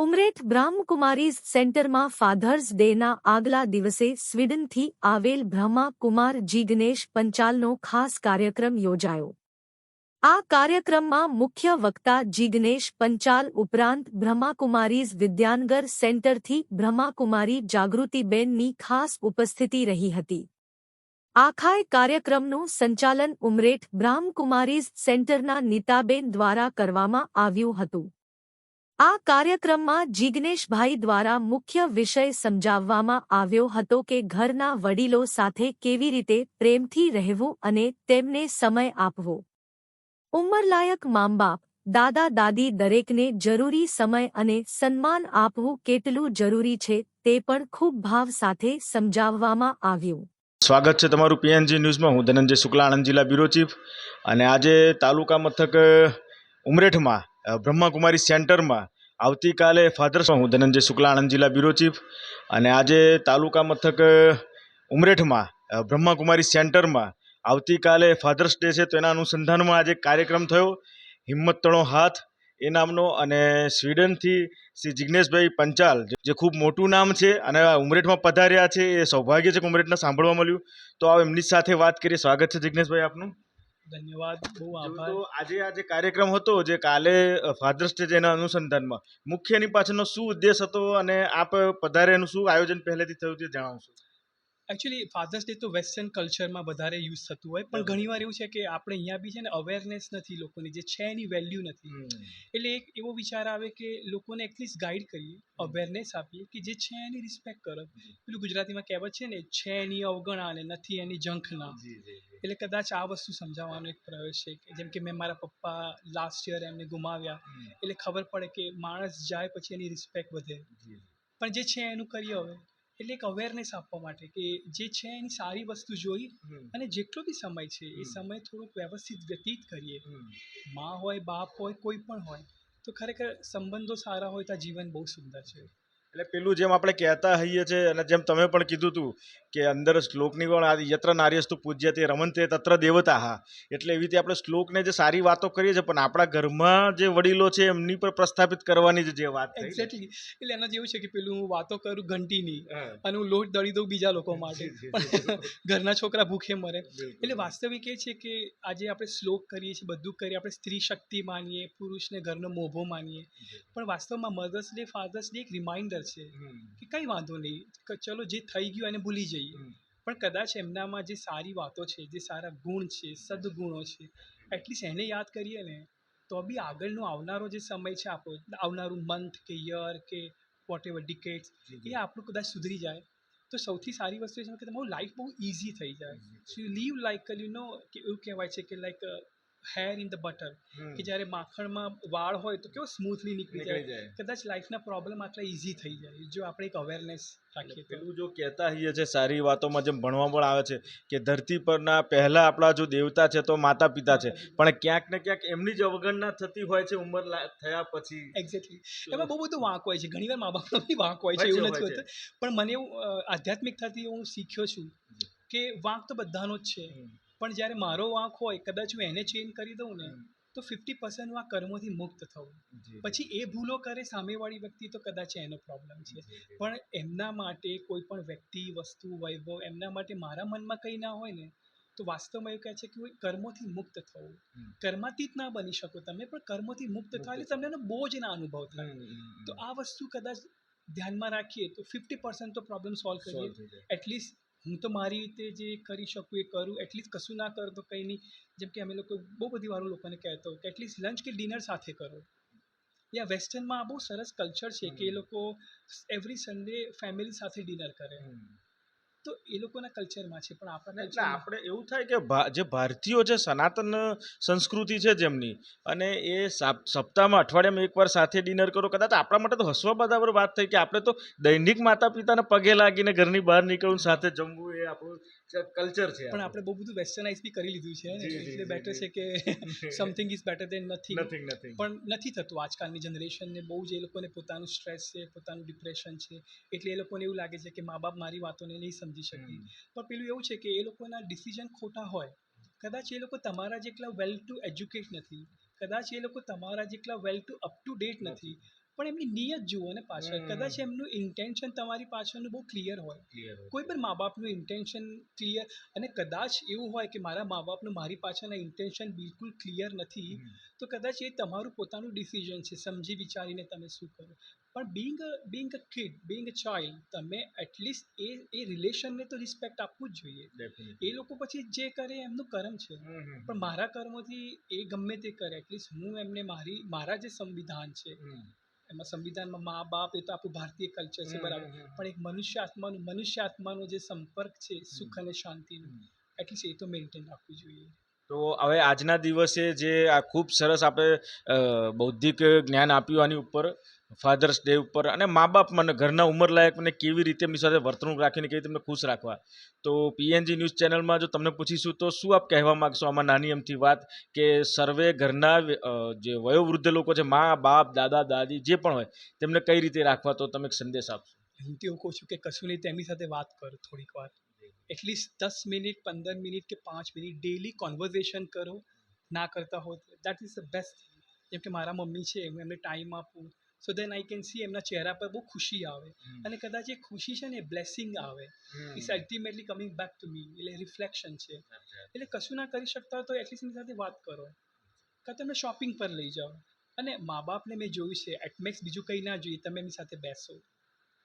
ઉમરેઠ બ્રહ્મકુમારીઝ સેન્ટરમાં ફાધર્સ ડેના આગલા દિવસે સ્વીડનથી આવેલ બ્રહ્મા કુમાર જીગ્નેશ પંચાલનો ખાસ કાર્યક્રમ યોજાયો. આ કાર્યક્રમમાં મુખ્ય વક્તા જીગ્નેશ પંચાલ ઉપરાંત બ્રહ્માકુમારીઝ વિદ્યાનગર સેન્ટરથી બ્રહ્માકુમારી જાગૃતિબેનની ખાસ ઉપસ્થિતિ રહી હતી. આખાય કાર્યક્રમનું સંચાલન ઉમરેઠ બ્રહ્મકુમારીઝ સેન્ટરના નીતાબેન દ્વારા કરવામાં આવ્યું હતું. આ કાર્યક્રમમાં જિગ્નેશભાઈ દ્વારા મુખ્ય વિષય સમજાવવામાં આવ્યો હતો કે ઘરના વડીલો સાથે કેવી રીતે પ્રેમથી રહેવું અને તેમને સમય આપવો. ઉંમરલાયક મામબાપ, દાદા દાદી દરેકને જરૂરી સમય અને સન્માન આપવું કેટલું જરૂરી છે તે પણ ખૂબ ભાવ સાથે સમજાવવામાં આવ્યું. સ્વાગત છે તમારું પીએનજી ન્યૂઝમાં. હું ધનંજય શુક્લા આણંદ જિલ્લા બ્યુરો ચીફ. અને આજે તાલુકા મથક ઉમરેઠમાં બ્રહ્માકુમારી સેન્ટરમાં આવતીકાલે ફાધર્સ હું ધનંજય શુક્લા આણંદ જિલ્લા બ્યુરો ચીફ અને આજે તાલુકા મથક ઉમરેઠમાં બ્રહ્માકુમારી સેન્ટરમાં આવતીકાલે ફાધર્સ ડે છે તો એના અનુસંધાનમાં આજે કાર્યક્રમ થયો. હિંમત તણો હાથ એ નામનો અને સ્વીડનથી શ્રી જિજ્ઞેશભાઈ પંચાલ, જે- ખૂબ મોટું નામ છે અને ઉમરેઠમાં પધાર્યા છે એ સૌભાગ્ય છે કે ઉમરેઠના સાંભળવા મળ્યું. તો આવ એમની સાથે વાત કરીએ. સ્વાગત છે જિજ્ઞેશભાઈ આપનું. ધન્યવાદ બહુ આભાર. આજે આ જે કાર્યક્રમ હતો જે કાલે ફાધર્સ ડે એના અનુસંધાનમાં મુખ્ય એની પાછળનો શું ઉદ્દેશ હતો અને આપ પધારે એનું શું આયોજન પહેલેથી થયું તે જણાવશો? એકચ્યુઅલી ફાધર્સ ડે તો વેસ્ટર્ન કલ્ચરમાં વધારે યુઝ થતું હોય પણ ઘણી ઘણીવાર એવું છે કે આપણે અહીંયા બી છે ને અવેરનેસ નથી લોકોની જે છે એની વેલ્યુ નથી. એટલે એક એવો વિચાર આવે કે લોકોને એટલીસ્ટ ગાઈડ કરીએ અવેરનેસ આપીએ કે જે છે એની રિસ્પેક્ટ કરો. પેલું ગુજરાતીમાં કહેવત છે ને છે એની અવગણા ને નથી એની ઝંખના એટલે કદાચ આ વસ્તુ સમજાવવાનો એક પ્રયોગ છે કે જેમ કે મેં મારા પપ્પા લાસ્ટ યર એમને ગુમાવ્યા એટલે ખબર પડે કે માણસ જાય પછી એની રિસ્પેક્ટ વધે. પણ જે છે એનું કરીએ હવે. એટલે એક અવેરનેસ આપવા માટે કે જે છે એની સારી વસ્તુ જોઈ અને જેટલો બી સમય છે એ સમય થોડોક વ્યવસ્થિત વ્યતીત કરીએ. માં હોય બાપ હોય કોઈ પણ હોય તો ખરેખર સંબંધો સારા હોય તો આ જીવન બહુ સુંદર છે. એટલે પેલું જેમ આપણે કહેતા હઈએ છીએ અને જેમ તમે પણ કીધું હતું કે અંદર શ્લોકની પણ આ યત્ર નાર્યસ્તુ પૂજ્ય તે રમંતે તત્ર દેવતા હા એટલે એવી રીતે આપણે શ્લોકને જે સારી વાતો કરીએ છીએ પણ આપણા ઘરમાં જે વડીલો છે એમની પર પ્રસ્થાપિત કરવાની જે વાત એક્ઝેક્ટલી એટલે એના જેવું છે કે પેલું હું વાતો કરું ઘંટીની અને હું લોટ દળી દઉં બીજા લોકો માટે. ઘરના છોકરા ભૂખે મરે. એટલે વાસ્તવિક એ છે કે આજે આપણે શ્લોક કરીએ છીએ બધું કરીએ આપણે સ્ત્રી શક્તિ માનીએ પુરુષને ઘરનો મોભો માનીએ. પણ વાસ્તવમાં મધર્સ ડે ફાધર્સ ડે એક રિમાઇન્ડર છે. કે કંઈ વાંધો નહીં. ચલો જે થઈ ગયું એને ભૂલી જઈએ. પણ કદાચ એમનામાં જે સારી વાતો છે જે સારા ગુણ છે સદગુણો છે એટલીસ્ટ એને યાદ કરીએ ને તો બી આગળનો આવનારો જે સમય છે આપણો આવનારું મંથ કે યર કે વોટ એવર ડિકેટ્સ એ આપણું કદાચ સુધરી જાય. તો સૌથી સારી વસ્તુ એ છે કે તમારું લાઈફ બહુ ઇઝી થઈ જાય. So you live like you know કે એવું કહેવાય છે કે like hair in the butter કે જ્યારે માખણમાં વાળ હોય તો કેવો સ્મૂથલી નીકળી જાય. કદાચ લાઈફના પ્રોબ્લેમ આટલા ઇઝી થઈ જાય જો આપણે એક અવેરનેસ રાખીએ પેલું જો કહેતા હોઈએ છે સારી વાતોમાં જેમ ભણવા પણ આવે છે કે ધરતી પરના પહેલા આપણા જો દેવતા છે તો માતા પિતા છે. પણ ક્યાંક ને ક્યાંક એમની જ અવગણના થતી હોય છે ઉંમર થયા પછી. એક્ઝેક્ટલી એમાં બહુ બધું વાંક હોય છે ઘણીવાર મા બાપનો બી વાંક હોય છે એવું નથી હોતું. પણ મને એવું આધ્યાત્મિકતાથી હું શીખ્યો છું કે વાંક તો બધાનો જ છે. પણ જ્યારે મારો વાંક હોય કદાચ હું એને ચેન્જ કરી દઉં ને તો ફિફ્ટી પર્સન્ટ આ કર્મોથી મુક્ત થવું પછી એ ભૂલો કરે સામેવાળી વ્યક્તિ તો કદાચ એનો પ્રોબ્લેમ છે. પણ એમના માટે કોઈ પણ વ્યક્તિ વસ્તુ વૈભવ એમના માટે મારા મનમાં કંઈ ના હોય ને તો વાસ્તવમાં એવું કહે છે કે કર્મોથી મુક્ત થવું. કર્માતીત ના બની શકો તમે પણ કર્મોથી મુક્ત થવા એટલે તમને બહુ બોજ ના અનુભવ થાય. તો આ વસ્તુ કદાચ ધ્યાનમાં રાખીએ તો ફિફ્ટી પર્સન્ટ તો પ્રોબ્લેમ સોલ્વ કરીએ. એટલીસ્ટ હું તો મારી રીતે જે કરી શકું એ કરું એટલીસ્ટ કશું ના કરું તો કંઈ નહીં. જેમ કે અમે લોકો બહુ બધી વાર હું લોકોને કહેતો કે એટલીસ્ટ લંચ કે ડિનર સાથે કરો. યા વેસ્ટર્નમાં આ બહુ સરસ કલ્ચર છે કે એ લોકો એવરી સન્ડે ફેમિલી સાથે ડિનર કરે. તો એ લોકોના કલ્ચરમાં છે પણ આપણા એટલે આપણે એવું થાય કે જે ભારતીયો છે સનાતન સંસ્કૃતિ છે જેમની અને એ સાપ- સપ્તાહમાં અઠવાડિયામાં એકવાર સાથે ડિનર કરો કદાચ આપણા માટે તો હસવા બરાબર વાત થઈ કે આપણે તો દૈનિક માતા પિતાને પગે લાગીને ઘરની બહાર નીકળવું સાથે જમવું એ આપણું કલ્ચર છે પણ આપણે. બહુ બધું વેસ્ટર્નાઇઝ બી કરી લીધું છે એટલે બેટર છે કે something is better than nothing nothing nothing પણ નથી થતું આજકાલની જનરેશનને બહુ જ એ લોકોને પોતાનું સ્ટ્રેસ છે પોતાનું ડિપ્રેશન છે એટલે એ લોકોને એવું લાગે છે કે મા બાપ મારી વાતોને નહીં સમજી. શકે પણ પેલું એવું છે કે એ લોકોના ડિસિઝન ખોટા હોય. કદાચ એ લોકો તમારા જેટલા વેલ ટુ એજ્યુકેટ નથી. કદાચ એ લોકો તમારા જેટલા well to up to date નથી. પણ એમની નિયત જુઓ ને પાછળ. કદાચ એમનું ઇન્ટેન્શન તમારી પાછળનું બહુ ક્લિયર હોય. કોઈ પણ મા બાપનું ઇન્ટેન્શન ક્લિયર અને કદાચ એવું હોય કે મારા મા બાપનું મારી પાછળના ઇન્ટેન્શન બિલકુલ ક્લિયર નથી તો કદાચ એ તમારું પોતાનું ડિસિઝન છે સમજી વિચારીને તમે શું કરો. પણ being being a kid being a child તમે એટલીસ્ટ એ એ રિલેશનને તો રિસ્પેક્ટ આપવું જ જોઈએ. એ લોકો પછી જે કરે એમનું કર્મ છે. પણ મારા કર્મોથી એ ગમે તે કરે. એટલીસ્ટ હું એમને મારી મારા જે સંવિધાન છે એમાં સંવિધાનમાં મા બાપ એ તો આપણું ભારતીય કલ્ચર છે બરાબર. પણ એક મનુષ્ય આત્માનું મનુષ્ય આત્માનો જે સંપર્ક છે સુખ અને શાંતિનો એટલીસ્ટ એ તો મેન્ટેન રાખવું જોઈએ. તો હવે આજના દિવસે જે આ ખૂબ સરસ આપણે બૌદ્ધિક જ્ઞાન આપ્યું આની ઉપર ફાધર્સ ડે ઉપર, અને મા બાપ મને ઘરના ઉંમરલાયક મને કેવી રીતે એમની સાથે વર્તણૂક રાખીને કેવી તેમને ખુશ રાખવા. તો પીએનજી ન્યૂઝ ચેનલમાં જો તમને પૂછીશું તો શું આપ કહેવા માગશો આમાં નાની એમથી વાત કે સર્વે ઘરના જે વયોવૃદ્ધ લોકો છે મા બાપ દાદા, દાદી, જે પણ હોય, તેમને કઈ રીતે રાખવા તો તમે સંદેશ આપશો? હું તો કહું છું કે કશું નહીં, તેમની સાથે વાત કરો થોડીક વાર. એટલીસ્ટ દસ મિનિટ પંદર મિનિટ કે પાંચ મિનિટ ડેલી કોન્વર્ઝેશન કરો ના કરતા હો દેટ ઇઝ ધ બેસ્ટ જેમ કે મારા મમ્મી છે હું એમને ટાઈમ આપું. So then I can see એમના ચહેરા પર બહુ ખુશી આવે. અને કદાચ એ ખુશી છે ને એ બ્લેસિંગ આવે. It's ultimately coming back to me એટલે રિફ્લેક્શન છે. એટલે કશું ના કરી શકતા તો એટલીસ્ટ એની સાથે વાત કરો. કાં તમે શોપિંગ પર લઈ જાઓ. અને મા બાપને મેં જોયું છે એટમેક્સ બીજું કંઈ ના જોઈએ તમે એમની સાથે બેસો.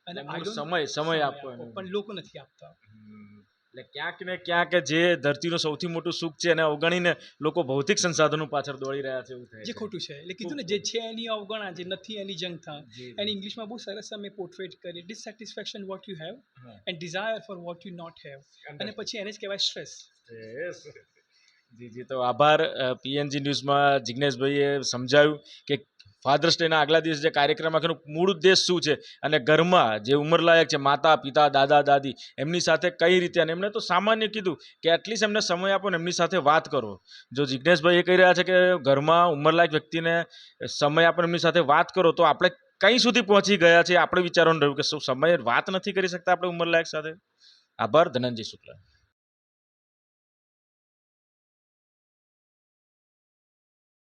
અને સમય- સમય આપો પણ લોકો નથી આપતા. એટલે ક્યાંક ને ક્યાંક જે ધરતીનું સૌથી મોટું સુખ છે એને અવગણીને લોકો ભૌતિક સંસાધનો પાછળ દોડી રહ્યા છે એવું થાય જે ખોટું છે. એટલે કીધું ને જે છે એની અવગણા જે નથી એની જંગ થા એની ઇંગ્લિશમાં બહુ સરસ અમે પોર્ટ્રેટ કરી. Dissatisfaction what you have and desire for what you not have અને પછી એને જ કહેવાય સ્ટ્રેસ જી જી. તો આભાર પીએનજી ન્યૂઝમાં જિજ્ઞેશભાઈએ સમજાવ્યું કે ફાધર્સ ડેના આગલા દિવસે જે કાર્યક્રમ રાખવાનો મૂળ ઉદ્દેશ શું છે? અને ઘરમાં જે ઉંમરલાયક છે, માતા, પિતા, દાદા, દાદી, એમની સાથે કઈ રીતે? અને એમને તો સામાન્ય કીધું કે એટલીસ્ટ એમને સમય આપો ને એમની સાથે વાત કરો. જો જિજ્ઞેશભાઈ એ કહી રહ્યા છે કે ઘરમાં ઉંમરલાયક વ્યક્તિને સમય આપો એમની સાથે વાત કરો, તો આપણે કઈ સુધી પહોંચી ગયા છે આપણે વિચારવાનું રહ્યું કે શું સમય વાત નથી કરી શકતા આપણે ઉંમરલાયક સાથે? આભાર, ધનંજય શુક્લા.